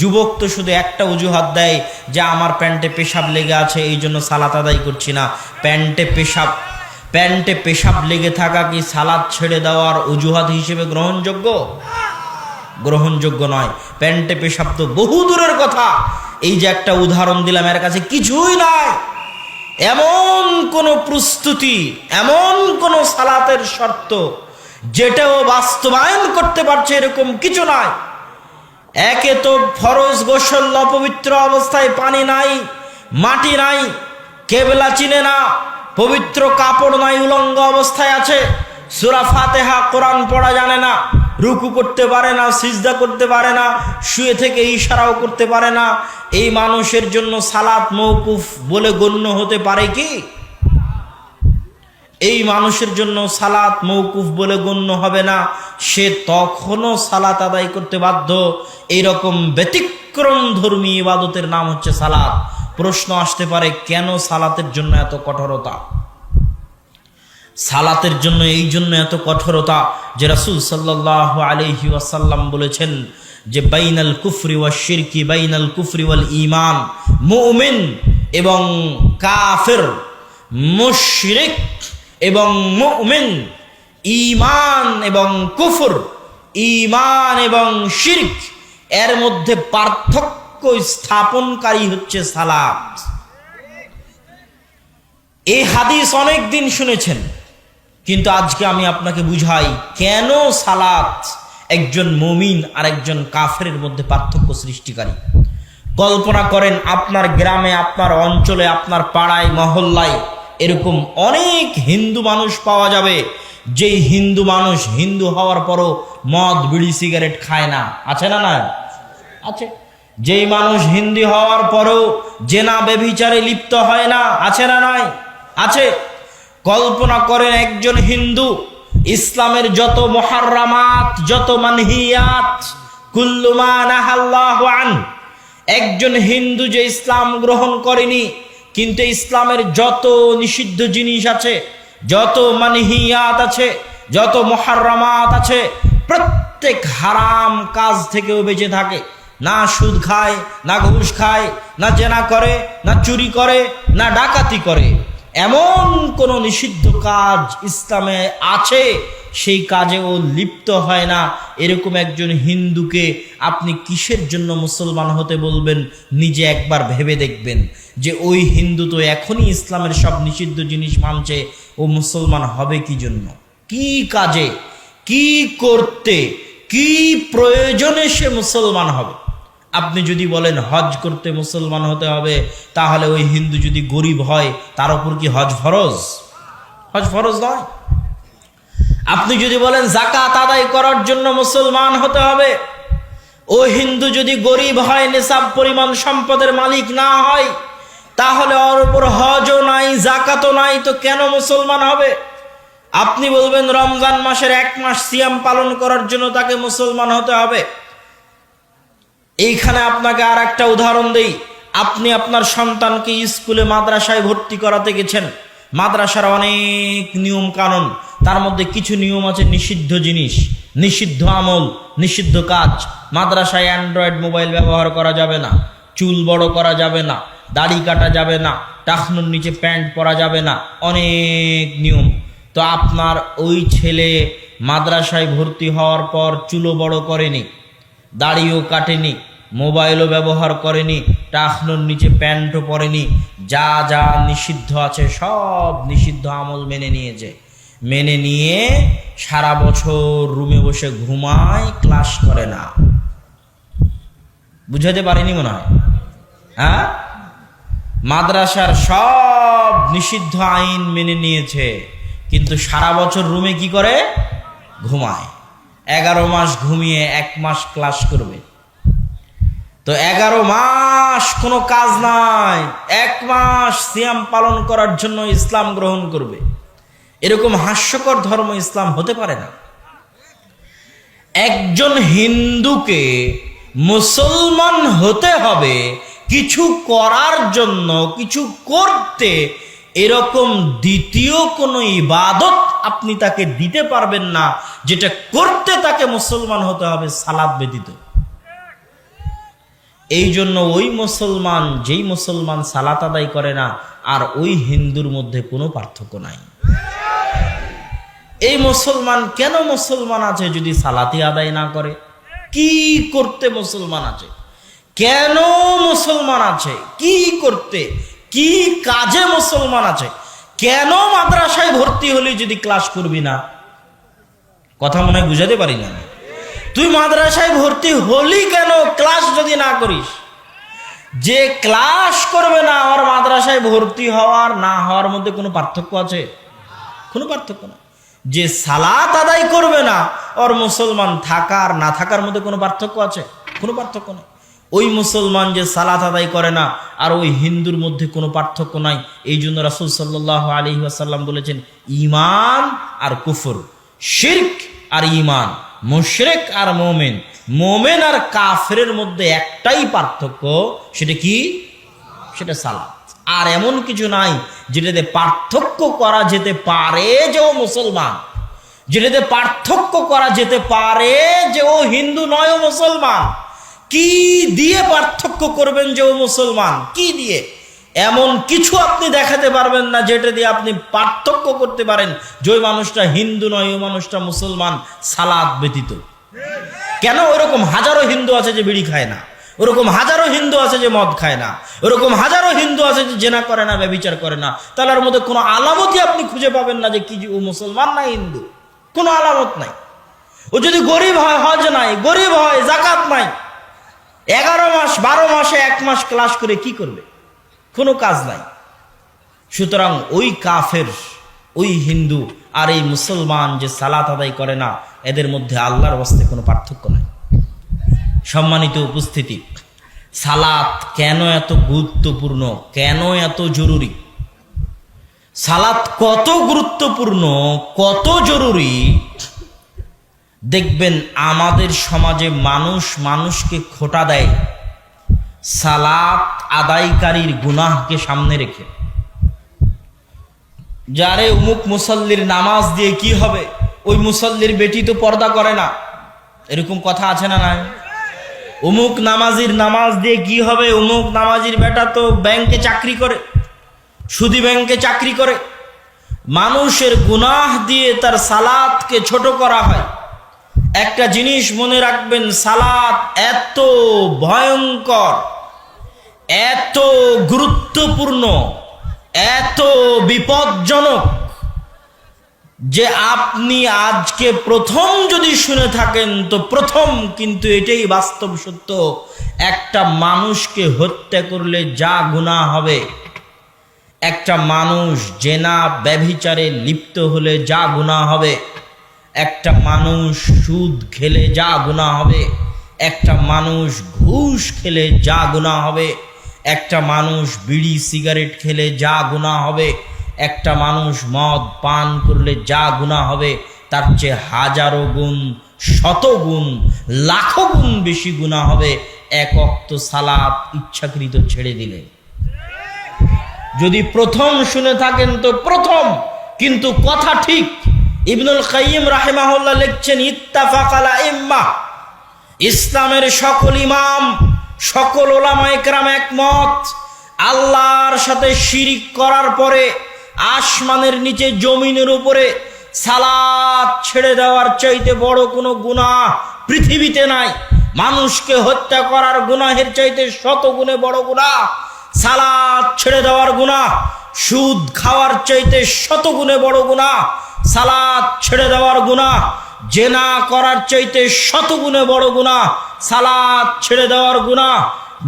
যুবক তো শুধু একটা অজুহাত দেয় যে আমার প্যান্টে পেশাব লেগে আছে, এই জন্য সালাত আদায় করছি না। প্যান্টে পেশাব প্যান্টে পেশাব লেগে থাকা কি সালাদ ছেড়ে দেওয়ার অজুহাত হিসেবে গ্রহণযোগ্য? গ্রহণযোগ্য নয়। প্যান্টে পেশাব তো বহু দূরের কথা। এই যে একটা উদাহরণ দিলাম, এর কাছে কিছুই নাই। এমন কোনো প্রস্তুতি, এমন কোনো সালাতের শর্ত, যেটাও বাস্তবায়ন করতে পারছে এরকম কিছু নাই। একে তো ফরজ গোসল অপবিত্র অবস্থায় পানি নাই, মাটি নাই, কেবলা চিনে না, পবিত্র কাপড় নাই, উলঙ্গ অবস্থায় আছে। সুরা ফাতেহা কোরআন পড়া জানে না, রুকু করতে পারে না, সিজদা করতে পারে না, শুয়ে থেকে ইশারাও করতে পারে না। এই মানুষের জন্য সালাত মৌকুফ বলে গণ্য হতে পারে কি? এই মানুষের জন্য সালাত মৌকুফ বলে গণ্য হবে না। সে তখনও সালাত আদায় করতে বাধ্য। এইরকম ব্যতিক্রম ধর্মী ইবাদতের নাম হচ্ছে সালাত। প্রশ্ন আসতে পারে, কেন সালাতের জন্য এত কঠোরতা? সালাতের জন্য, এই জন্য এত কঠোরতা যে রাসুল সাল্লাহ আলহি ওয়াসাল্লাম বলেছেন যে, বাইনাল কুফরি ওয়া শিরকি, বাইনাল কুফরি ওয়াল ইমান মুমিন এবং কাফের, মুশরিক এবং মুমিন ইমান এবং কুফর ইমান এবং শিরক, এর মধ্যে পার্থক্য স্থাপনকারী হচ্ছে সালাত। এই হাদিস অনেক দিন শুনেছেন, কিন্তু আজকে আমি আপনাকে বুঝাই কেন সালাত একজন মমিন আর একজন কাফের মধ্যে পার্থক্য সৃষ্টিকারী। কল্পনা করেন আপনার গ্রামে, আপনার অঞ্চলে, আপনার পাড়ায়, মহল্লায় এরকম অনেক হিন্দু মানুষ পাওয়া যাবে। যেই হিন্দু মানুষ হিন্দু হওয়ার পরও মদ বিড়ি সিগারেট খায় না। আছে না না আছে। যেই মানুষ হিন্দি হওয়ার পরও জেনা বেবিচারে লিপ্ত হয় না। আছে না নয় আছে। কল্পনা করেন একজন হিন্দু ইসলামের যত মহারামাত যত মানহিয়াত কুল্লুমান একজন হিন্দু যে ইসলাম গ্রহণ করেনি কিন্তু ইসলামের যত নিষিদ্ধ জিনিস আছে, যত মানহিয়াত আছে, যত মহারামাত আছে, প্রত্যেক হারাম কাজ থেকেও বেঁচে থাকে। না সুদ খায়, না ঘুষ খায়, না জেনা করে, না চুরি করে, না ডাকাতি করে। এমন কোন নিষিদ্ধ কাজ ইসলামে আছে? সেই কাজে ও লিপ্ত হয় না। এরকম একজন হিন্দুকে আপনি কিসের জন্য মুসলমান হতে বলবেন? নিজে একবার ভেবে দেখবেন যে ওই হিন্দু তো এখনই ইসলামের সব নিষিদ্ধ জিনিস মানছে। ও মুসলমান হবে কি জন্য? কি কাজে? কি করতে? কি প্রয়োজনে সে মুসলমান হবে? আপনি যদি বলেন হজ করতে মুসলমান হতে হবে, তাহলে ওই হিন্দু যদি গরিব হয়, তার উপর কি হজ ফরজ? হজ ফরজ নয়। আপনি যদি বলেন জাকাত আদায় করার জন্য মুসলমান হতে হবে, ও হিন্দু যদি গরিব হয় নেশাব পরিমাণ সম্পদের মালিক না হয়, তাহলে ওর উপর হজও নাই জাকাতও নাই, তো কেন মুসলমান হবে? আপনি বলবেন রমজান মাসের এক মাস সিয়াম পালন করার জন্য তাকে মুসলমান হতে হবে। এইখানে আপনাকে আর একটা উদাহরণ দেই। আপনি আপনার সন্তানকে স্কুলে, মাদ্রাসায় ভর্তি করাতে গেছেন। মাদ্রাসার অনেক নিয়ম কানুন। তার মধ্যে কিছু নিয়ম আছে নিষিদ্ধ জিনিস। নিষিদ্ধ আমল, নিষিদ্ধ কাজ। মাদ্রাসায় অ্যান্ড্রয়েড মোবাইল ব্যবহার করা যাবে না। চুল বড় করা যাবে না। দাড়ি কাটা যাবে না। টাকনুর নিচে প্যান্ট পরা যাবে না। অনেক নিয়ম। তো আপনার ওই ছেলে মাদ্রাসায় ভর্তি হওয়ার পর চুলো বড় করেনি, দাড়িও কাটেনি মোবাইলও ব্যবহার করেনি টাকনুর নিচে প্যান্টও পরেনি, যা যা নিষিদ্ধ আছে সব নিষিদ্ধ আমল মেনে নিয়েছে। মেনে নিয়ে সারা বছর রুমে বসে ঘুমায়, ক্লাস করে না। বুঝাতে পারিনি মনে হয়। হ্যাঁ? মাদ্রাসার সব নিষিদ্ধ আইন মেনে নিয়েছে, কিন্তু সারা বছর রুমে কি করে? ঘুমায়। এগারো মাস ঘুমিয়ে এক মাস ক্লাস করবে। তো এগারো মাস কোনো কাজ নাই। এক মাস সিয়াম পালন করার জন্য ইসলাম গ্রহণ করবে। এরকম হাস্যকর ধর্ম ইসলাম হতে পারে না। একজন হিন্দুকে মুসলমান হতে হবে, কিছু করার জন্য, কিছু করতে এরকম দ্বিতীয় কোনো ইবাদত আপনি তাকে দিতে পারবেন না, যেটা করতে তাকে মুসলমান হতে হবে সালাদ ব্যতীত। এই জন্য ওই মুসলমান, যেই মুসলমান সালাত আদায় করে না, আর ওই হিন্দুর মধ্যে কোনো পার্থক্য নাই। এই মুসলমান কেন মুসলমান আছে যদি সালাতি আদায় না করে? কি করতে মুসলমান আছে? কেন মুসলমান আছে? কি করতে? কি কাজে মুসলমান আছে? কেন মাদ্রাসায় ভর্তি হলে যদি ক্লাস করবি না? কথা মনে হয় বুঝাতে পারি না। তুই মাদ্রাসায় ভর্তি হলি কেন? ক্লাস যদি না করিস। যে ক্লাস করবে না, আমার মাদ্রাসায় ভর্তি হওয়ার না হওয়ার মধ্যে কোনো পার্থক্য আছে? কোনো পার্থক্য না। যে সালাত আদায় করবে না, ওর মুসলমান থাকার, না থাকার মধ্যে কোনো পার্থক্য আছে? কোনো পার্থক্য নেই। ওই মুসলমান যে সালাত আদায় করে না, আর ওই হিন্দুর মধ্যে কোনো পার্থক্য নাই। এই জন্য রাসুল সাল্লাহ আলী আসাল্লাম বলেছেন ইমান আর কুফর, শির্ক আর ইমান মুশরেক আর মোমেন। মোমেন আর কাফেরের মধ্যে একটাই পার্থক্য, সেটা কি? সেটা সালাত। আর এমন কিছু নাই যেটাতে পার্থক্য করা যেতে পারে যে ও মুসলমান। যেটাতে পার্থক্য করা যেতে পারে যে ও হিন্দু নয় ও মুসলমান। কি দিয়ে পার্থক্য করবেন যে ও মুসলমান? কি দিয়ে? এমন কিছু আপনি দেখাতে পারবেন না যেটা দিয়ে আপনি পার্থক্য করতে পারেন। যে মানুষটা হিন্দু নয়, ওই মানুষটা মুসলমান, সালাদ ব্যতীত। কেন? ওরকম হাজারো হিন্দু আছে যে বিড়ি খায় না। ওরকম হাজারো হিন্দু আছে যে মদ খায় না। ওরকম হাজারো হিন্দু আছে যে জেনা করে না ব্যবিচার করে না। তাহলে ওর মধ্যে কোনো আলামতই আপনি খুঁজে পাবেন না যে কি ও মুসলমান না হিন্দু। কোনো আলামত নাই। ও যদি গরিব হয়, হজ নাই। গরিব হয়, জাকাত নাই। এগারো মাস, বারো মাসে এক মাস ক্লাস করে কি করবে? কোনো কাজ নাই। সুতরাং ওই কাফের, ওই হিন্দু আর এই মুসলমান যে সালাত আদায় করে না, এদের মধ্যে আল্লাহর বস্তে কোনো পার্থক্য নাই। সম্মানিত উপস্থিতি, সালাত কেন এত গুরুত্বপূর্ণ? কেন এত জরুরি? সালাত কত গুরুত্বপূর্ণ, কত জরুরি? দেখবেন আমাদের সমাজে মানুষ মানুষকে খোটা দেয়। সালাত আদায়কারীর গুনাহকে সামনে রেখে। যারে উমুক মুসল্লির নামাজ দিয়ে কি হবে, ওই মুসল্লির বেটি তো পর্দা করে না। এরকম কথা আছে না নাই? উমুক নামাজির নামাজ দিয়ে কি হবে উমুক নামাজির বেটা তো ব্যাংকে চাকরি করে, সুদি ব্যাংকে চাকরি করে। মানুষের গুনাহ দিয়ে তার সালাতকে ছোট করা হয়। একটা জিনিস মনে রাখবেন, সালাত এত ভয়ঙ্কর। এত গুরুত্বপূর্ণ, এত বিপজ্জনক যে আপনি আজকে প্রথম যদি শুনে থাকেন, তো প্রথম কিন্তু এটাই বাস্তব সত্য, একটা মানুষকে হত্যা করলে যা গুণা হবে। একটা মানুষ জেনা ব্যভিচারে লিপ্ত হলে যা গুণা হবে। একটা মানুষ সুদ খেলে যা গুণা হবে। একটা মানুষ ঘুষ খেলে যা গুণা হবে। একটা মানুষ বিড়ি, সিগারেট খেলে যা গুণা হবে, একটা মানুষ মদ পান করলে যা গুণা হবে, তার চেয়ে হাজারো গুণ শত গুণ লাখো গুণ বেশি গুণা হবে। এক অক্ত সালাত ইচ্ছাকৃত ছেড়ে দিলে। যদি প্রথম শুনে থাকেন তো প্রথম, কিন্তু কথা ঠিক। ইবনুল কাইম রাহেমাহুল্লাহ লিখছেন, ইত্তাফাকালা ইম্মা ইসলামের সকল ইমাম, সকল ওলামা একরাম একমত। আল্লাহর সাথে শিরিক করার পরে, আসমানের নিচে জমিনের উপরে সালাদ ছেড়ে দেওয়ার চাইতে বড় কোনো গুনাহ পৃথিবীতে নাই। মানুষকে হত্যা করার গুনাহের চাইতে শত গুণে বড় গুনাহ সালাদ ছেড়ে দেওয়ার গুনাহ, সুদ খাওয়ার চাইতে শত গুণে বড় গুনাহ সালাদ ছেড়ে দেওয়ার গুনাহ জেনা করার চাইতে শত গুণে বড় গুনাহ সালাদ ছেড়ে দেওয়ার গুনাহ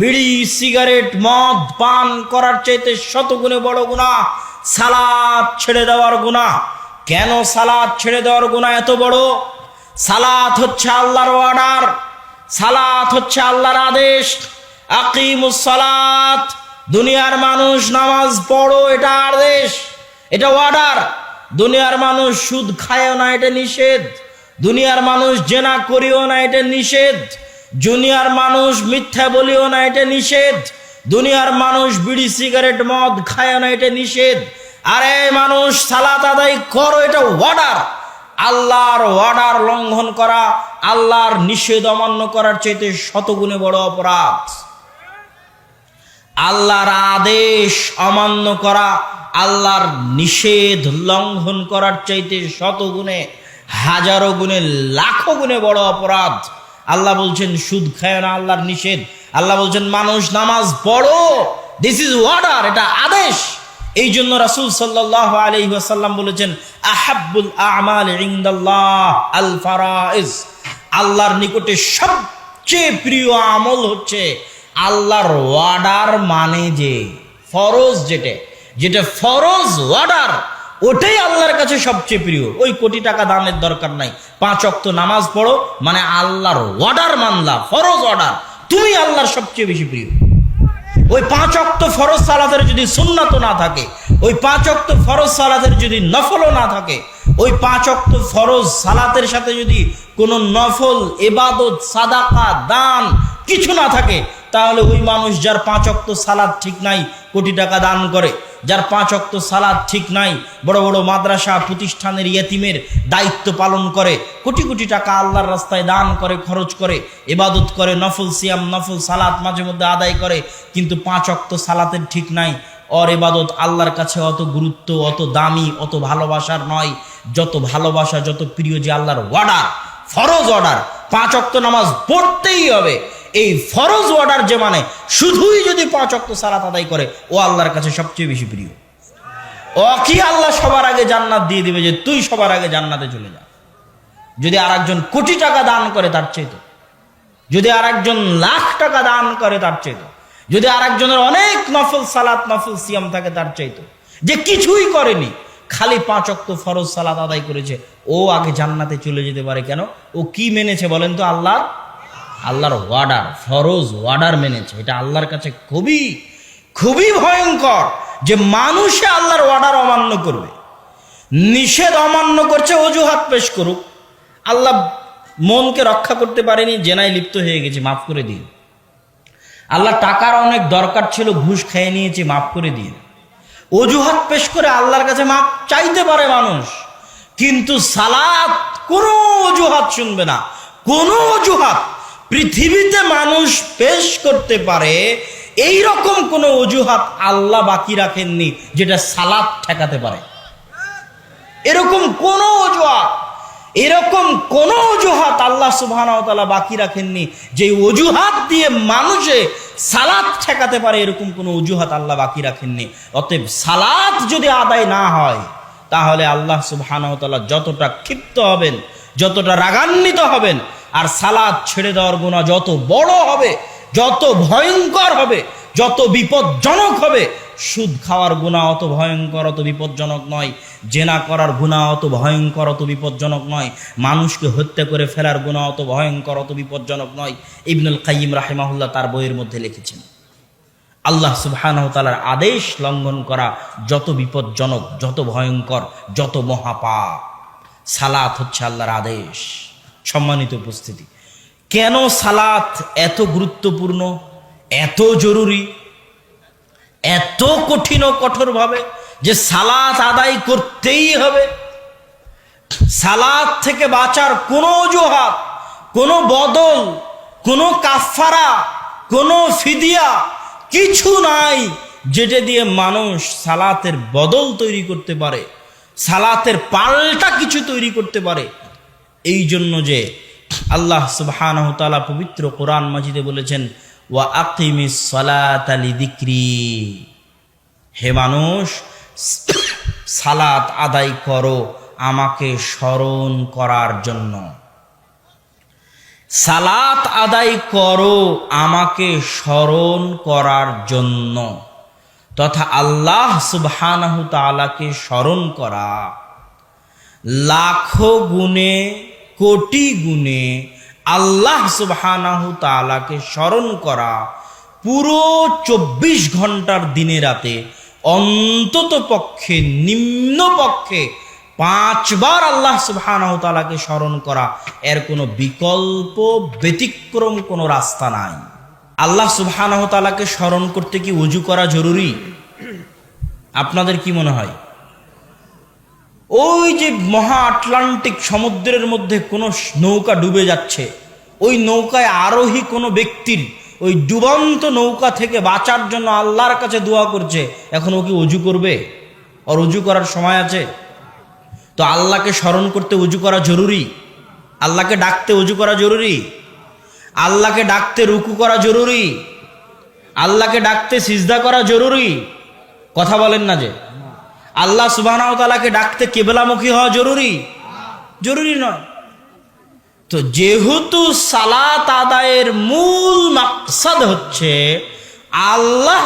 বিড়ি, সিগারেট, মদ, পান করার চাইতে শত গুণে বড় গুনাহ সালাদ ছেড়ে দেওয়ার গুনাহ কেন সালাদ ছেড়ে দেওয়ার গুণা এত বড়? সালাত হচ্ছে আল্লাহর অর্ডার সালাত হচ্ছে আল্লাহর আদেশ। আকিমুস সালাত, দুনিয়ার মানুষ নামাজ পড়ো, এটা আদেশ, এটা অর্ডার। দুনিয়ার মানুষ সুদ খায়ও না, এটা নিষেধ। দুনিয়ার মানুষ জেনা করিও না, এটা নিষেধ। জুনিয়ার মানুষ মিথ্যা বলিও না, এটা নিষেধ। দুনিয়ার মানুষ বিড়ি, সিগারেট, মদ খায় না, এটা নিষেধ। আরে মানুষ, সালাত আদায় করো, এটা অর্ডার আল্লাহর অর্ডার লঙ্ঘন করা, আল্লাহর নিষেধ অমান্য করার চাইতে শতগুণে বড় অপরাধ। আল্লাহর আদেশ অমান্য করা, আল্লাহর নিষেধ লঙ্ঘন করার চাইতে শত গুণে হাজারো গুণে, লাখো গুণে বড় অপরাধ। আল্লাহ বলছেন, সুদ খায় না আল্লাহর নিষেধ। আল্লাহ বলছেন, মানুষ নামাজ পড়ো। দিস ইজ ওয়ার্ডার এটা আদেশ। এই জন্য রাসূল সাল্লাহ ওয়াসাল্লাম বলেছেন, আহাব্বুল আমাল আল ফারাইজ। আল্লাহর নিকটে সবচেয়ে প্রিয় আমল হচ্ছে আল্লাহর ওয়ার্ডার মানে যে, ফরজ যেটা। যেটা ফরজ ওয়ার্ডার ওটাই আল্লাহর কাছে সবচেয়ে প্রিয়। ওই কোটি টাকা দানের দরকার নাই। পাঁচ অক্ত নামাজ পড়ো মানে আল্লাহর অর্ডার মানলা, ফরজ অর্ডার তুমি আল্লাহর সবচেয়ে বেশি প্রিয়। ওই পাঁচ অক্ত ফরজ সালাতের যদি সুন্নাত না থাকে, ওই পাঁচ অক্ত ফরজ সালাতের যদি নফলও না থাকে, ওই পাঁচ অক্ত ফরজ সালাতের সাথে যদি কোনো নফল এবাদত সাদাকা, দান কিছু না থাকে, তাহলে ওই মানুষ যার পাঁচ অক্ত সালাদ ঠিক নাই, কোটি টাকা দান করে যার পাঁচ অক্ত সালাদ ঠিক নাই, বড় বড় মাদ্রাসা প্রতিষ্ঠানের ইয়েতিমের দায়িত্ব পালন করে, কোটি কোটি টাকা আল্লাহর রাস্তায় দান করে, খরচ করে এবাদত করে, নফল সিয়াম, নফল সালাত মাঝে মধ্যে আদায় করে, কিন্তু পাঁচ অক্ত সালাতের ঠিক নাই। অর এবাদত আল্লাহর কাছে অত গুরুত্ব, অত দামি, অত ভালোবাসার নয়। যত ভালোবাসা, যত প্রিয় যে আল্লাহর অর্ডার ফরজ অর্ডার পাঁচ অক্ত নামাজ পড়তেই হবে। এই ফরজ অর্ডার যে মানে শুধুই যদি পাঁচ অক্ত সালাত আদায় করে, ও আল্লাহর কাছে সবচেয়ে বেশি প্রিয়। ও কি আল্লাহ সবার আগে জান্নাত দিয়ে দিবে যে তুই সবার আগে জান্নাতে চলে যা। যদি আর একজন কোটি টাকা দান করে তার চাইতো যদি আর একজন লাখ টাকা দান করে তার চাইতো যদি আর একজনের অনেক নফল সালাত, নফল সিয়াম থাকে তার চাইতো যে কিছুই করেনি, খালি পাঁচ অক্ত ফরজ সালাত আদায় করেছে, ও আগে জান্নাতে চলে যেতে পারে কেন? ও কি মেনেছে বলেন তো আল্লাহ আল্লাহর ওয়ার্ডার ফরজ ওয়ার্ডার মেনেছে এটা আল্লাহর কাছে খুবই খুবই ভয়ঙ্কর যে মানুষে আল্লাহর ওয়ার্ডার অমান্য করবে। নিষেধ অমান্য করছে, অজুহাত পেশ করুক। আল্লাহ মনকে রক্ষা করতে পারেনি, জেনায় লিপ্ত হয়ে গেছে, মাফ করে দিন আল্লাহ টাকার অনেক দরকার ছিল, ঘুষ খেয়ে নিয়েছে, মাফ করে দিন অজুহাত পেশ করে আল্লাহর কাছে মাপ চাইতে পারে মানুষ, কিন্তু সালাত কোনো অজুহাত শুনবে না। কোনো অজুহাত পৃথিবীতে মানুষ পেশ করতে পারে এই রকম কোনো অজুহাত আল্লাহ বাকি রাখেননি যেটা সালাদ ঠেকাতে পারে। এরকম কোনো অজুহাত, এরকম কোন অজুহাত আল্লাহ সুবহান বাকি রাখেননি যে অজুহাত দিয়ে মানুষে সালাত ঠেকাতে পারে এরকম কোনো অজুহাত আল্লাহ বাকি রাখেননি। অতএব সালাত যদি আদায় না হয়, তাহলে আল্লাহ সুবহান যতটা ক্ষিপ্ত হবেন, যতটা রাগান্বিত হবেন আর সালাদ ছেড়ে দেওয়ার গুণা যত বড় হবে, যত ভয়ঙ্কর হবে, যত বিপজ্জনক হবে, সুদ খাওয়ার গুণা অত ভয়ঙ্কর, অত বিপজ্জনক নয়। জেনা করার গুণা অত ভয়ঙ্কর, অত বিপজ্জনক নয়। মানুষকে হত্যা করে ফেলার গুণা অত ভয়ঙ্কর, অত বিপজ্জনক নয়। ইবনুল কাইম রাহেমাহুল্লাহ তার বইয়ের মধ্যে লিখেছেন, আল্লাহ সুবহানাহু তাআলার আদেশ লঙ্ঘন করা যত বিপজ্জনক, যত ভয়ঙ্কর, যত মহাপাপ, সালাত হচ্ছে আল্লাহর আদেশ। সম্মানিত উপস্থিতি। কেন সালাত এত গুরুত্বপূর্ণ? এত জরুরি? এত কঠিন ও কঠোরভাবে যে সালাত আদায় করতেই হবে। সালাত থেকে বাঁচার কোনো অজুহাত, কোনো বদল, কোনো কাফারা কোনো ফিদিয়া কিছু নাই যেটা দিয়ে মানুষ সালাতের বদল তৈরি করতে পারে, সালাতের পাল্টা কিছু তৈরি করতে পারে। এই জন্য যে আল্লাহ তাআলা পবিত্র কোরআন মাজিদে বলেছেন, ওয়া আকিমিস সালাত আলি দিক্রি হে মানুষ, সালাত আদায় করো আমাকে স্মরণ করার জন্য। সালাত আদায় করো আমাকে স্মরণ করার জন্য। তথা আল্লাহ সুবহানাহু তাআলাকে স্মরণ করা। লাখো গুণে কোটি গুণে আল্লাহ সুবহানাহু তাআলাকে স্মরণ করা পুরো চব্বিশ ঘণ্টার দিনে রাতে অন্তত পক্ষে, নিম্ন পক্ষে পাঁচবার আল্লাহ সুবহানাহু তাআলাকে স্মরণ করা এর কোনো বিকল্প, ব্যতিক্রম কোনো রাস্তা নাই। আল্লাহ সুবহানাহু তাআলাকে স্মরণ করতে কি উজু করা জরুরি? আপনাদের কি মনে হয়? ওই যে মহা আটলান্টিক সমুদ্রের মধ্যে কোনো নৌকা ডুবে যাচ্ছে, ওই নৌকায় আরোহী কোনো ব্যক্তির ওই ডুবন্ত নৌকা থেকে বাঁচার জন্য আল্লাহর কাছে দোয়া করছে, এখন ও কি অজু করবে? ওর অজু করার সময় আছে? তো আল্লাহকে স্মরণ করতে অজু করা জরুরি? আল্লাহকে ডাকতে অজু করা জরুরি? আল্লাহকে ডাকতে রুকু করা জরুরি? আল্লাহকে ডাকতে সিজদা করা জরুরি? কথা বলেন না যে। আল্লাহ সুবাহকে ডাকতে কেবলামুখী হওয়া জরুরি। জরুরি নয়। তো যেহেতু সালাত আদায়ের মূল মাকসাদ হচ্ছে আল্লাহ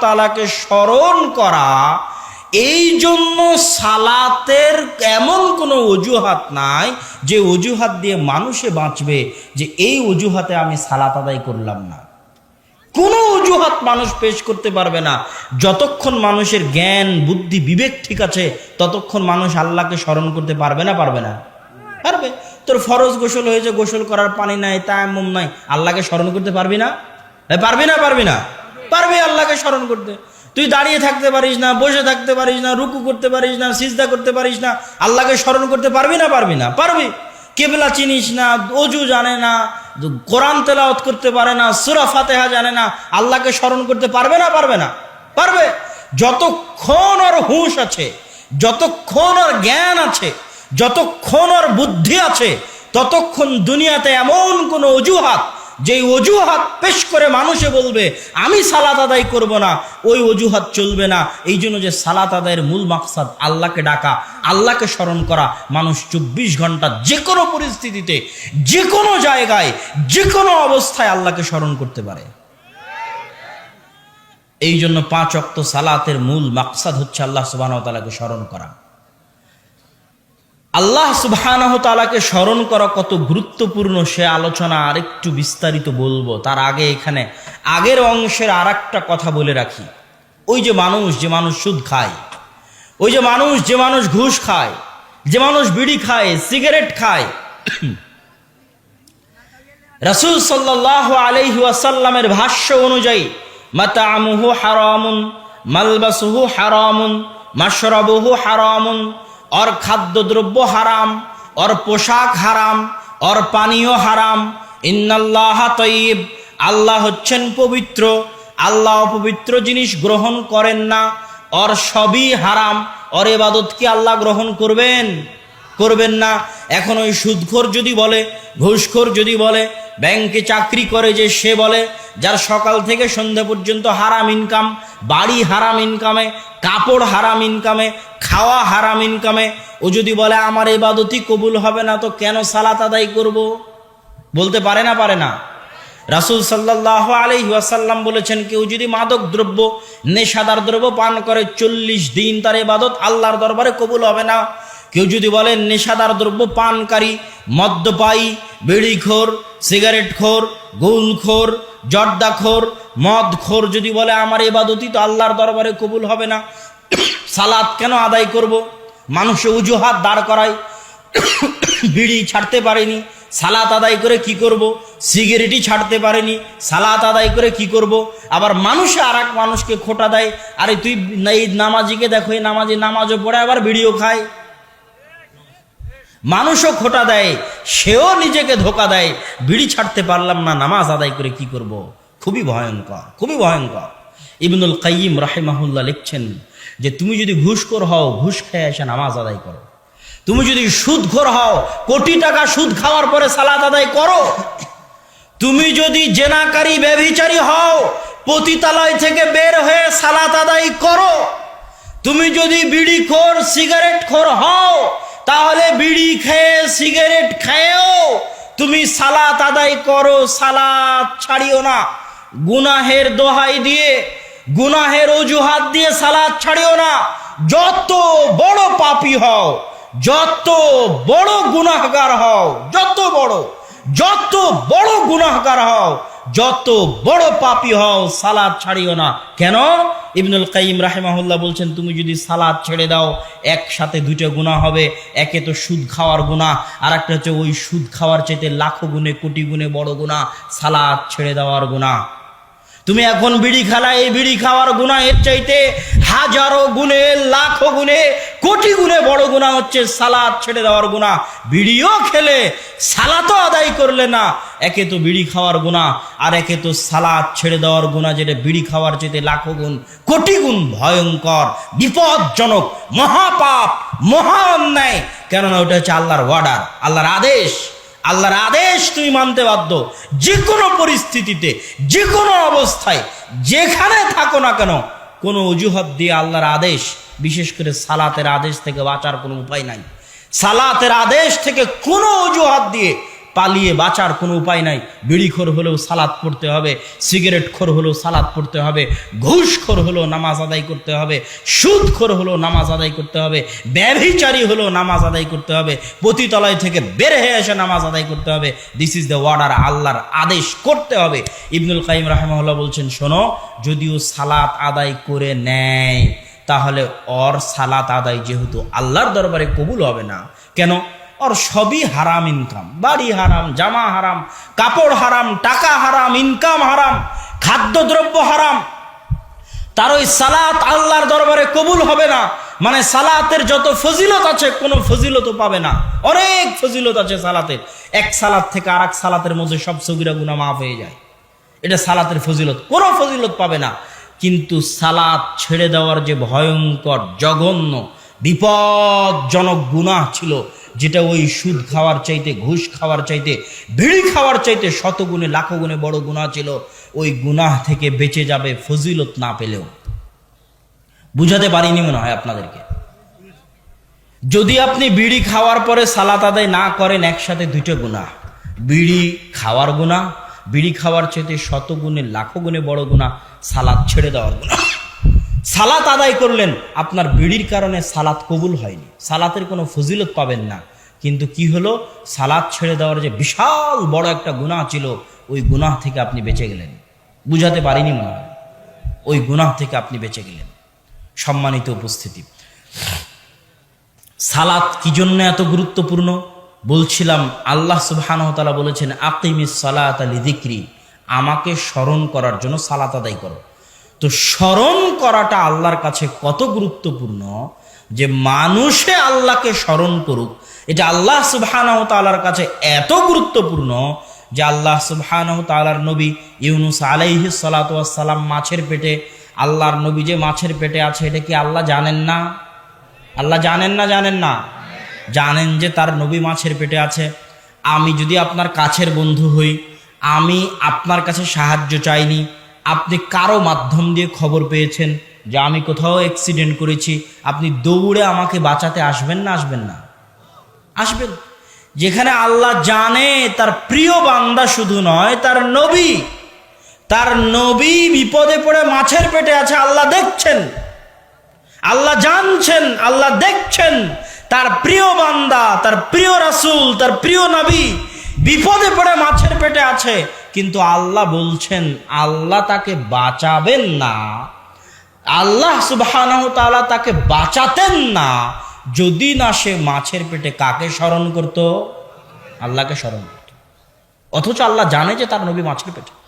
তাআলাকে স্মরণ করা এই জন্য সালাতের এমন কোনো অজুহাত নাই যে অজুহাত দিয়ে মানুষে বাঁচবে যে এই অজুহাতে আমি সালাত আদায় করলাম না। কোনো অজুহাত মানুষ পেশ করতে পারবে না। যতক্ষণ মানুষের জ্ঞান, বুদ্ধি, বিবেক ঠিক আছে, ততক্ষণ মানুষ আল্লাহকে স্মরণ করতে পারবে না পারবে না? পারবে? তোর ফরজ গোসল হয়েছে, গোসল করার পানি নাই, তায়াম্মুম নাই, আল্লাহকে স্মরণ করতে পারবি না? পারবি না পারবি না? পারবি আল্লাহকে স্মরণ করতে। তুই দাঁড়িয়ে থাকতে পারিস না, বসে থাকতে পারিস না, রুকু করতে পারিস না, সিজদা করতে পারিস না, আল্লাহকে স্মরণ করতে পারবি না পারবি না? পারবি? কেবলা চিনিস না, অজু জানে না কোরআন তেলাওত করতে পারে না, সুরা ফাতেহা জানে না, আল্লাহকে স্মরণ করতে পারবে না পারবে না? পারবে? যতক্ষণ ওর হুঁশ আছে, যতক্ষণ ওর জ্ঞান আছে, যতক্ষণ ওর বুদ্ধি আছে, ততক্ষণ দুনিয়াতে এমন কোনো অজুহাত যেই অজুহাত পেশ করে মানুষে বলবে, আমি সালাত আদায় করব না। ওই অজুহাত চলবে না। এই জন্য যে সালাত আদায়ের মূল মাকসাদ আল্লাহকে ডাকা, আল্লাহকে স্মরণ করা, মানুষ চব্বিশ ঘণ্টা যে কোনো পরিস্থিতিতে যে কোনো জায়গায় যে কোনো অবস্থায় আল্লাহকে স্মরণ করতে পারে। এই জন্য পাঁচ অক্ত সালাতের মূল মাকসাদ হচ্ছে আল্লাহ সুবাহ তালাকে স্মরণ করা। আল্লাহ সুবহানাহু তাআলাকে স্মরণ করা কত গুরুত্বপূর্ণ সে আলোচনা আরেকটু বিস্তারিত বলব। তার আগে এখানে আগের অংশের আর কথা বলে রাখি। ওই যে মানুষ যে মানুষ সুদ খায়, ওই যে মানুষ যে মানুষ ঘুষ খায়, যে মানুষ বিড়ি খায়, সিগারেট খায়। রাসূল সাল্লাল্লাহু আলাইহি ভাষ্য অনুযায়ী, মাতামুহু হারামুন, মালবাসুহু হারামুন, মাশরাবুহু হারামুন ওর খাদ্যদ্রব্য হারাম, ওর পোশাক হারাম, ওর পানীয় হারাম। ইন্নাল্লাহ তৈব আল্লাহ হচ্ছেন পবিত্র। আল্লাহ অপবিত্র জিনিস গ্রহণ করেন না। ওর সবই হারাম, ওর এবাদত কি আল্লাহ গ্রহণ করবেন? করবেন না। এখন ওই সুদখোর যদি বলে, ঘুষখোর যদি বলে, ব্যাংকে চাকরি করে যে সে বলে, যার সকাল থেকে সন্ধ্যা পর্যন্ত হারাম ইনকাম বাড়ি হারাম ইনকামে কাপড় হারাম ইনকামে খাওয়া হারাম ইনকামে ও যদি বলে, আমার এবাদতই কবুল হবে না, তো কেন সালাত আদায় করব? বলতে পারে না পারে না। রাসুল সাল্লাহ আলহি ওয়াসাল্লাম বলেছেন, কেউ যদি মাদক দ্রব্য, নেশাদার দ্রব্য পান করে চল্লিশ দিন, তার এবাদত আল্লাহর দরবারে কবুল হবে না। কেউ যদি বলেন নেশাদার দ্রব্য পানকারী, মদ্যপায়ী, বিড়িখোর সিগারেট খোর গুলখোর, জর্দাখোর, মদখোর যদি বলে আমার এবাদতই তো আল্লাহর দরবারে কবুল হবে না সালাদ কেন আদায় করব? মানুষে উজুহাত দাঁড় করায়, বিড়ি ছাড়তে পারেনি, সালাত আদায় করে কি করব? সিগারেটই ছাড়তে পারেনি, সালাত আদায় করে কি করব? আবার মানুষে আর মানুষকে খোটা দেয়, আরে তুই এই নামাজিকে দেখো, এই নামাজি নামাজও পড়ে, আবার বিড়িও খায়। মানুষও খোটা দেয়, সেও নিজেকে ধোকা দেয়। বিড়ি ছাড়তে পারলাম না, নামাজ আদায় করে কি করব। খুবই ভয়ঙ্কর খুবই ভয়ঙ্কর। ইবনুল কাইম রাহেমাহুল্লাহ লিখছেন যে, তুমি যদি ঘুষখোর হও, ঘুষ খেয়ে এসে নামাজ আদায় করো। তুমি যদি সুদখোর হও, কোটি টাকা সুদ খাওয়ার পরে সালাত আদায় করো। তুমি যদি জেনাকারী, ব্যভিচারী হও, পতিতালয় থেকে বের হয়ে সালাত আদায় করো। তুমি যদি বিড়ি খোর সিগারেট খোর হও তাহলে বিড়ি খেয়ে সিগারেট খেয়েও। তুমি সালাত আদায় করো, সালাত ছাড়িও না। গুনাহের দোহাই দিয়ে, গুনাহের অজুহাত দিয়ে সালাত ছাড়িও না। যত বড় পাপী হও, যত বড় গুনাহগার হও, যত বড় যত বড় গুনাহগার হও যত বড় পাপী হও, সালাদ ছাড়িও না। কেন? ইবনুল কাইম রাহেমাহুল্লাহ বলছেন, তুমি যদি সালাদ ছেড়ে দাও, একসাথে দুটো গুণা হবে। একে তো সুদ খাওয়ার গুণা আর একটা হচ্ছে ওই সুদ খাওয়ার চাইতে লাখো গুণে, কোটি গুণে বড় গুণা সালাদ ছেড়ে দেওয়ার গুণা তুমি এখন বিড়ি খেলা, এই বিড়ি খাওয়ার গুণা এর চাইতে হাজারো গুণে, লাখো গুণে কোটি গুণে বড় গুণা হচ্ছে সালাদ ছেড়ে দেওয়ার গুণা। বিড়িও খেলে সালাতও আদায় করলে না। একে তো বিড়ি খাওয়ার গুণা, আর একে তো সালাদ ছেড়ে দেওয়ার গুণা যেটা বিড়ি খাওয়ার চেয়ে লাখো গুণ, কোটি গুণ ভয়ঙ্কর, বিপজ্জনক, মহাপাপ মহা অন্যায় কেননা ওটা হচ্ছে আল্লাহর ওয়ার্ডার আল্লাহর আদেশ। আল্লাহর আদেশ তুমি মানতে বাধ্য। যে কোনো পরিস্থিতিতে, যে কোনো অবস্থায়, যেখানে থাকো না কেন কোনো অজুহাত দিয়ে আল্লাহর আদেশ, বিশেষ করে সালাতের আদেশ থেকে বাঁচার কোনো উপায় নাই। সালাতের আদেশ থেকে কোনো অজুহাত দিয়ে পালিয়ে বাঁচার কোনো উপায় নাই। বিড়িখোর হলেও সালাদ পড়তে হবে সিগারেট খোর হলেও সালাদ পড়তে হবে, ঘুষখোর হলেও নামাজ আদায় করতে হবে, সুদখোর হলেও নামাজ আদায় করতে হবে, ব্যভিচারী হলেও নামাজ আদায় করতে হবে, পতিতলয় থেকে বের হয়ে এসে নামাজ আদায় করতে হবে। দিস ইজ দ্য ওয়ার্ডার আল্লাহর আদেশ করতে হবে। ইবনুল কাইম রাহমাহুল্লাহ বলছেন, শোনো, যদিও সালাত আদায় করে নেয়, তাহলে অর সালাত আদায় যেহেতু আল্লাহর দরবারে কবুল হবে না। কেন? ওর সবই হারাম ইনকাম বাড়ি হারাম জামা হারাম কাপড় হারাম টাকা হারাম ইনকাম হারাম খাদ্যদ্রব্য হারাম তার ওই সালাত আল্লাহর দরবারে কবুল হবে না। মানে সালাতের যত ফজিলত আছে, কোনো ফজিলতও পাবে না। অনেক ফজিলত আছে সালাতের। এক সালাত থেকে আর সালাতের মধ্যে সব সগিরা গুণা মাফ হয়ে যায়। এটা সালাতের ফজিলত। কোনো ফজিলত পাবে না। কিন্তু সালাত ছেড়ে দেওয়ার যে ভয়ঙ্কর, জঘন্য, বিপজ্জনক গুনাহ ছিল যেটা ওই সুদ খাওয়ার চাইতে, ঘুষ খাওয়ার চাইতে, বিড়ি খাওয়ার চাইতে শতগুণে, লাখো গুণে বড় গুনাহ ছিল, ওই গুনাহ থেকে বেঁচে যাবে ফজিলত না পেলেও। বুঝাতে পারিনি মনে হয় আপনাদেরকে। যদি আপনি বিড়ি খাওয়ার পরে সালাত আদায় না করেন, একসাথে দুটো গুণা বিড়ি খাওয়ার গুণা বিড়ি খাওয়ার চাইতে শত গুণে লাখো গুণে বড় গুণা সালাদ ছেড়ে দেওয়ার গুণা সালাত আদায় করলেন, আপনার বিড়ির কারণে সালাত কবুল হয়নি। সালাতের কোনো ফজিলত পাবেন না। কিন্তু কি হলো? সালাদ ছেড়ে দেওয়ার যে বিশাল বড় একটা গুনাহ ছিল, ওই গুনাহ থেকে আপনি বেঁচে গেলেন। বুঝাতে পারিনি মনে হয়। ওই গুনাহ থেকে আপনি বেঁচে গেলেন। সম্মানিত উপস্থিতি। সালাত কি জন্য এত গুরুত্বপূর্ণ? বলছিলাম, আল্লাহ সুবহানহতালা বলেছেন, আকিমিস সালাত আলী দিক্রি আমাকে স্মরণ করার জন্য সালাত আদায় করো। তো স্মরণ করাটা আল্লাহর কাছে কত গুরুত্বপূর্ণ যে মানুষে আল্লাহকে স্মরণ করুক। এটা আল্লাহ সুবহানাহ তালার কাছে এত গুরুত্বপূর্ণ যে আল্লাহ সুবহানাহ তালার নবী ইউনুস আলাইহি সালাম মাছের পেটে, আল্লাহর নবী যে মাছের পেটে আছে, এটা কি আল্লাহ জানেন না? আল্লাহ জানেন না জানেন না? জানেন যে তার নবী মাছের পেটে আছে। আমি যদি আপনার কাছের বন্ধু হই, আমি আপনার কাছে সাহায্য চাইনি আপনি কারও মাধ্যম দিয়ে খবর পেয়েছেন যে আমি কোথাও অ্যাক্সিডেন্ট করেছি? আপনি দৌড়ে আমাকে বাঁচাতে আসবেন না আসবেন না? আসবেন। যেখানে আল্লাহ জানে, তার প্রিয় বান্দা শুধু নয়, তার নবী। তার নবী বিপদে পড়ে মাছের পেটে আছে, আল্লাহ দেখছেন। আল্লাহ জানছেন, আল্লাহ দেখছেন। তার প্রিয় বান্দা, তার প্রিয় রাসুল, তার প্রিয় নবী বিপদে পড়ে মাছের পেটে আছে। কিন্তু আল্লাহ বলছেন, আল্লাহ তাকে বাঁচাবেন না। আল্লাহ তাআলা তাকে বাঁচাতেন না। যদি না সে মাছের পেটে কাকে স্মরণ করত? আল্লাহকে স্মরণ করত। অথচ আল্লাহ জানে যে তার নবী মাছের পেটে।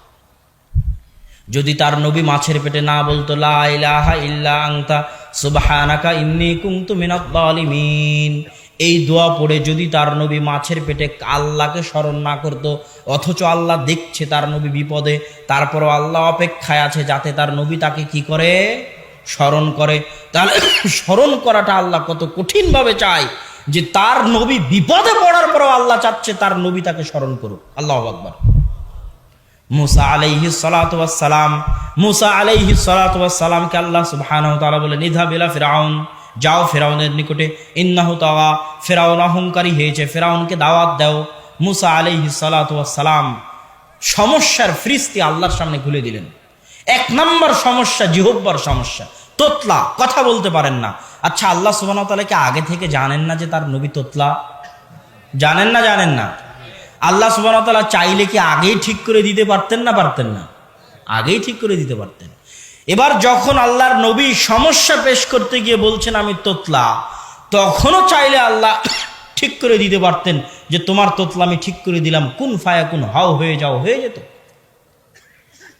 যদি তার নবী মাছের পেটে না বলতো, লা ইলাহা ইল্লা আনতা, সুবহানাকা ইন্নী মিনাজ জালিমিন এই দোয়া পড়ে যদি তার নবী মাছের পেটে আল্লাহকে স্মরণ না করত, অথচ আল্লাহ দেখছে তার নবী বিপদে, তারপরও আল্লাহ অপেক্ষায় আছে যাতে তার নবী তাকে কি করে? স্মরণ করে। তাহলে স্মরণ করাটা আল্লাহ কত কঠিনভাবে চায় যে তার নবী বিপদে পড়ার পরও আল্লাহ চাচ্ছে তার নবী তাকে স্মরণ করুক। আল্লাহ আকবার। মুসা আলাইহি সালাম, মুসা আলাইহি সালামকে আল্লাহ তাআলা বলে, নিধা বিলা ফিরাউন যাও ফেরাউনের নিকটে। ইন্নাহু তাওয়া, ফেরাউন অহংকারী হয়েছে, ফেরাউনকে দাওয়াত দাও। মুসা আলাইহি সালাম সমস্যার ফ্রিস্তি আল্লাহর সামনে খুলে দিলেন। এক নম্বর সমস্যা জিহব্বার সমস্যা। তোতলা, কথা বলতে পারেন না। আচ্ছা আল্লাহ সুবহানাহু তাআলা আগে থেকে জানেন না যে তার নবী তোতলা? জানেন না জানেন না। আল্লাহ সুবাহতাল্লাহ চাইলে কি আগেই ঠিক করে দিতে পারতেন না পারতেন না? আগেই ঠিক করে দিতে পারতেন। এবার যখন আল্লাহর নবী সমস্যা পেশ করতে গিয়ে বলছেন, আমি তোতলা, তখনও চাইলে আল্লাহ ঠিক করে দিতে পারতেন যে, তোমার তোতলা আমি ঠিক করে দিলাম। কোন ফায়া কোন হাও, হয়ে যাও, হয়ে যেত।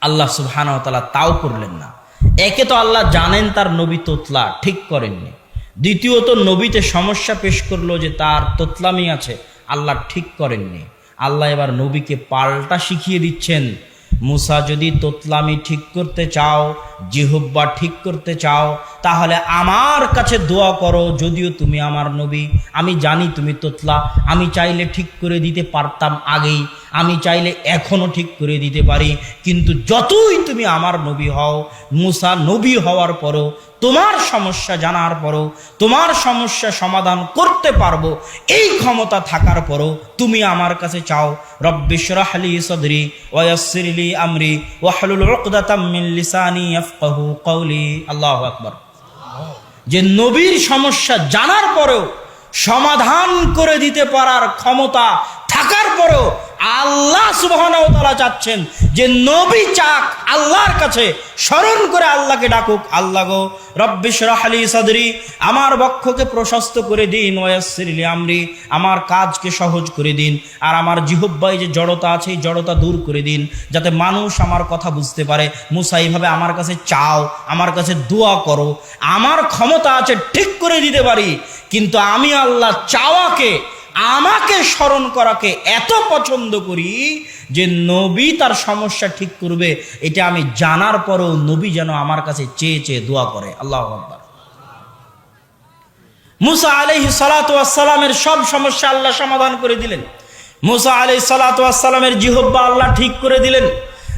আল্লাহ সুবহানাহু তাআলা তাও করলেন না। একে তো আল্লাহ জানেন তার নবী তোতলা, ঠিক করেননি। দ্বিতীয়ত, নবীতে সমস্যা পেশ করল যে, তার তোতলামি আছে, আল্লাহ ঠিক করেননি। আল্লাহ এবার নবীকে পাল্টা শিখিয়ে দিচ্ছেন মুসা যদি তোতলামি ঠিক করতে চাও জিহুব্বা ঠিক করতে চাও তাহলে আমার কাছে দোয়া করো, যদিও তুমি আমার নবী। আমি জানি তুমি তোতলা। আমি চাইলে ঠিক করে দিতে পারতাম আগেই। আমি চাইলে এখনও ঠিক করে দিতে পারি। কিন্তু যতই তুমি আমার নবী হও, মুসা নবী হওয়ার পরও, তোমার সমস্যা জানার পরও, তোমার সমস্যা সমাধান করতে পারব, এই ক্ষমতা থাকার পরও তুমি আমার কাছে চাও। রব্বিশরাহলি সদরি ওয়াসিরলি আমরি ওয়াহলুল উকদাতাম মিন আল্লাহু আকবার। যে নবীর সমস্যা জানার পরেও সমাধান করে দিতে পারার ক্ষমতা থাকার পরেও আল্লাহ তাআলা চাচ্ছেন যে নবী চাক আল্লাহর কাছে, স্মরণ করে আল্লাহকে ডাকুক। আল্লাহ গো রব্বিশ রাহলি সাদরি, আমার বক্ষকে প্রশস্ত করে দিন ওয়াসিরলি আমরি, আমার কাজকে সহজ করে দিন, আর আমার জিহব্বাই যে জড়তা আছে, এই জড়তা দূর করে দিন, যাতে মানুষ আমার কথা বুঝতে পারে। মুসা এইভাবে আমার কাছে চাও, আমার কাছে দোয়া করো, আমার ক্ষমতা আছে ঠিক করে দিতে পারি, কিন্তু আমি আল্লাহ চাওয়াকে আমাকে স্মরণ করাকে এত পছন্দ করি যে নবী তার সমস্যা ঠিক করবে। এটা আমি জানার পরও নবী যেন আমার কাছে চেয়ে চেয়ে দোয়া করে। আল্লাহ মুসা আলহি সালাতামের সব সমস্যা আল্লাহ সমাধান করে দিলেন। মুসা আলহি সালাতামের জিহব্বা আল্লাহ ঠিক করে দিলেন।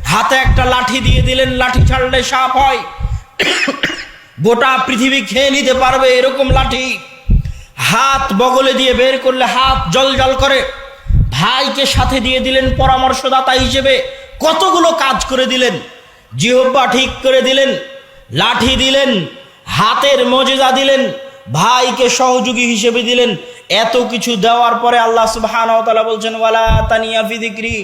হাতে একটা লাঠি দিয়ে দিলেন, লাঠি ছাড়লে সাপ হয়। গোটা পৃথিবী খেয়ে নিতে পারবে এরকম লাঠি। হাত বগলে দিয়ে বের করলে হাত জল জল করে। ভাইকে সাথে দিয়ে দিলেন পরামর্শদাতা হিসেবে। কতগুলো কাজ করে দিলেন। জিহব্বা ঠিক করে দিলেন, লাঠি দিলেন, হাতের মজেদা দিলেন, ভাইকে সহযোগী হিসেবে দিলেন। এত কিছু দেওয়ার পরে আল্লাহ সুবহান বলছেন, ওয়ালা তানিয়া ফিদিক্রি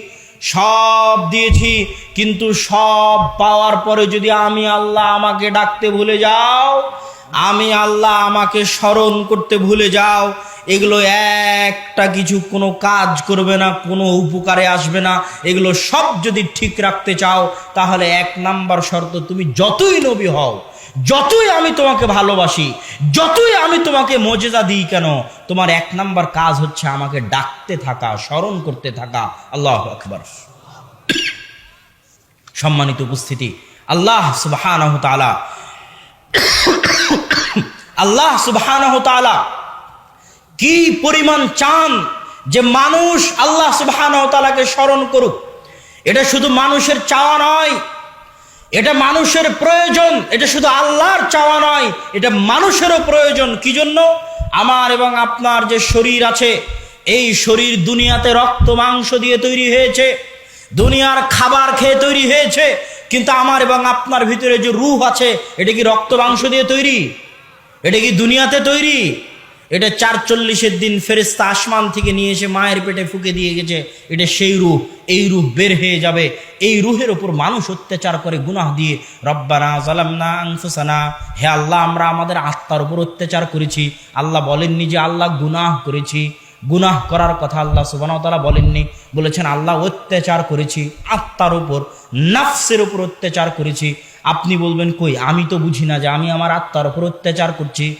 সব দিয়েছি, কিন্তু সব পাওয়ার পরে যদি আমি আল্লাহ আমাকে ডাকতে ভুলে যাও আমি আল্লাহ আমাকে স্মরণ করতে ভুলে যাও। এগুলো একটা কিছু, কোনো কাজ করবে না, কোনো উপকারে আসবে না। এগুলো সব যদি ঠিক রাখতে চাও, তাহলে এক নাম্বার শর্ত, তুমি যতই নবী হও, যতই আমি তোমাকে ভালোবাসি, যতই আমি তোমাকে মজেদা দিই কেন, তোমার এক নাম্বার কাজ হচ্ছে আমাকে ডাকতে থাকা, স্মরণ করতে থাকা। আল্লাহ আকবর। সম্মানিত উপস্থিতি, আল্লাহ সুবাহ আল্লাহ তাআলা কি পরিমাণ চান যে মানুষ আল্লাহ তাআলাকে স্মরণ করুক। এটা শুধু মানুষের চাওয়া নয়, এটা মানুষের প্রয়োজন, এটা শুধু আল্লাহর চাওয়া নয়, এটা মানুষেরও প্রয়োজন। কি জন্য? আমার এবং আপনার যে শরীর আছে, এই শরীর দুনিয়াতে রক্ত, মাংস দিয়ে তৈরি হয়েছে, দুনিয়ার খাবার খেয়ে তৈরি হয়েছে কিন্তু আমার এবং আপনার ভিতরে যে রূহ আছে, এটা কি রক্ত মাংস দিয়ে তৈরি? এটা কি দুনিয়াতে তৈরি? এটা চার চল্লিশের দিন ফেরেস্তা আসমান থেকে নিয়ে এসে মায়ের পেটে ফুকে দিয়ে গেছে। এটা সেই রূহ এই রূহ বের হয়ে যাবে। এই রুহের ওপর মানুষ অত্যাচার করে, গুনাহ দিয়ে। রব্বানা জালামনা আংফুসানা হে আল্লাহ, আমরা আমাদের আত্মার উপর অত্যাচার করেছি। আল্লাহ বলেননি যে আল্লাহ গুনাহ করেছি। গুনাহ করার কথা আল্লাহ সুবানতালা বলেননি। বলেছেন, আল্লাহ অত্যাচার করেছি, আত্মার উপর, নাফসের উপর অত্যাচার করেছি। আপনি বলবেন, কই? আমি তো বুঝি না যে আমি আমার আত্মার উপর অত্যাচার করছি।